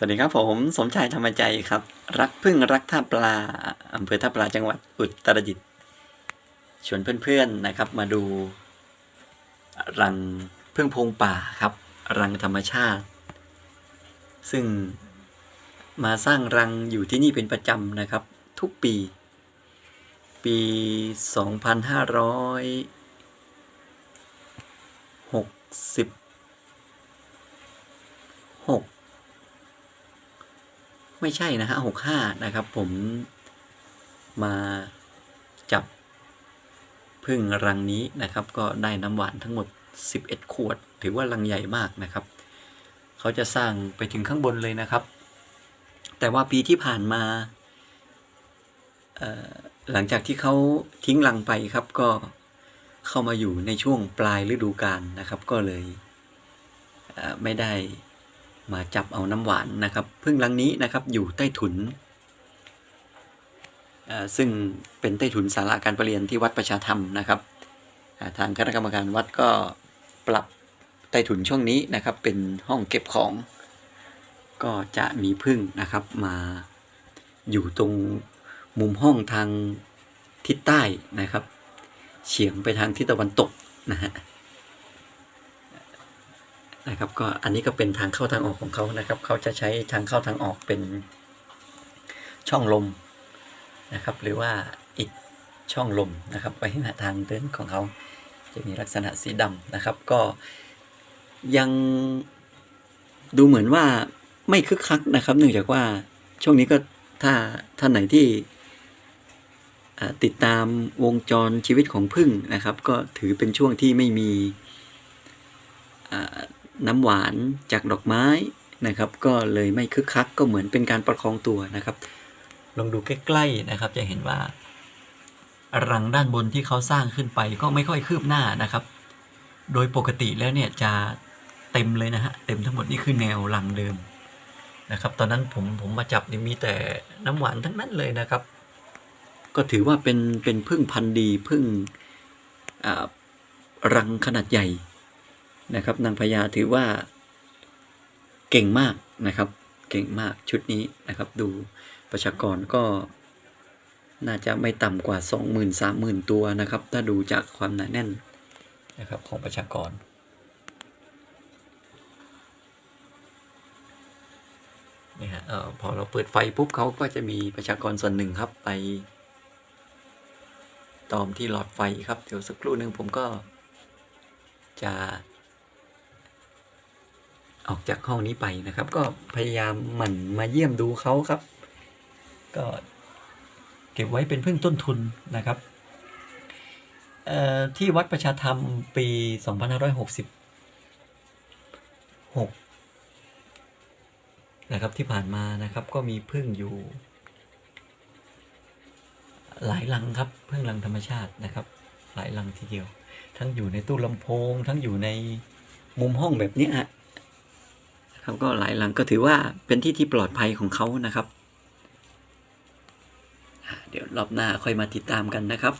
สวัสดีครับผมสมชายธรรมใจครับ รักพึ่งรักท่าปลาอำเภอท่าปลาจังหวัดอุตรดิตถ์ชวนเพื่อนๆนะครับ มาดู รังพึ่งพงป่าครับ รังธรรมชาติ ซึ่งมาสร้างรังอยู่ที่นี่เป็นประจำนะครับ ทุกปี ปี 2566 ไม่ใช่นะฮะหกห้านะครับ ผมมาจับพึ่งรังนี้นะครับ ก็ได้น้ำหวานทั้งหมด 11 ขวด ถือว่ารังใหญ่มากนะครับ เขาจะสร้างไปถึงข้างบนเลยนะครับ แต่ว่าปีที่ผ่านมาหลังจากที่เขาทิ้งรังไปครับก็เข้ามาอยู่ในช่วงปลายฤดูกาลนะครับ ก็เลยเไม่ได้ มาจับเอาน้ำหวานนะครับพึ่งลังนี้นะครับอยู่ใต้ถุน ซึ่งเป็นใต้ถุนศาลาการประเรียนที่วัดประชาธรรมนะครับทางคณะกรรมการวัดก็ปรับใต้ถุนช่วงนี้นะครับ เป็นห้องเก็บของ ก็จะมีพึ่งนะครับมาอยู่ตรงมุมห้องทางทิศใต้นะครับ เฉียงไปทางทิศตะวันตกนะฮะ นะครับก็อันนี้ก็เป็นทางเข้าทางออกของเขานะครับเขาจะใช้ทางเข้าทางออกเป็นช่องลมนะครับ หรือว่าอีกช่องลมนะครับไว้หน้าทางเดินของเขาจะมีลักษณะสีดำนะครับ ก็ยังดูเหมือนว่าไม่คึกคักนะครับ เนื่องจากว่าช่วงนี้ก็ถ้าท่านไหนที่ติดตามวงจรชีวิตของพึ่งนะครับ ก็ถือเป็นช่วงที่ไม่มี น้ำหวานจากดอกไม้นะครับ ก็เลยไม่คึกคักก็เหมือนเป็นการประคองตัวนะครับ ลองดูใกล้ๆนะครับ จะเห็นว่ารังด้านบนที่เขาสร้างขึ้นไปก็ไม่ค่อยคืบหน้านะครับ โดยปกติแล้วเนี่ยจะเต็มเลยนะฮะเต็มทั้งหมดนี่คือแนวรังเดิมนะครับ ตอนนั้นผมผมมาจับนี่มีแต่น้ำหวานทั้งนั้นเลยนะครับ ก็ถือว่าเป็นเป็นพึ่งพันธุ์ดีพึ่งรังขนาดใหญ่ นะครับ นางพญาถือว่าเก่งมากนะครับ เก่งมากชุดนี้นะครับ ดูประชากรก็น่าจะไม่ต่ำกว่า 20,000 30,000 ตัวนะครับ ถ้าดูจากความหนาแน่นนะครับของประชากร นี่ฮะเอ่อพอเราเปิดไฟปุ๊บเขาก็จะมีประชากรส่วนหนึ่งครับไปตอมที่หลอดไฟครับ เดี๋ยวสักครู่หนึ่งผมก็จะ ออกจากห้องนี้ไปนะครับ ก็พยายามหมั่นมาเยี่ยมดูเขาครับ ก็เก็บไว้เป็นพึ่งต้นทุนนะครับที่วัดประชาธรรมปี 2566 นะครับที่ผ่านมานะครับก็มีพึ่งอยู่ หลายลังครับพึ่งลังธรรมชาตินะครับ หลายลังทีเดียว ทั้งอยู่ในตู้ลำโพง ทั้งอยู่ในมุมห้องแบบนี้ฮะ ครับก็หลายหลังก็ถือว่าเป็นที่ที่ปลอดภัยของเขานะครับ เดี๋ยวรอบหน้าค่อยมาติดตามกันนะครับ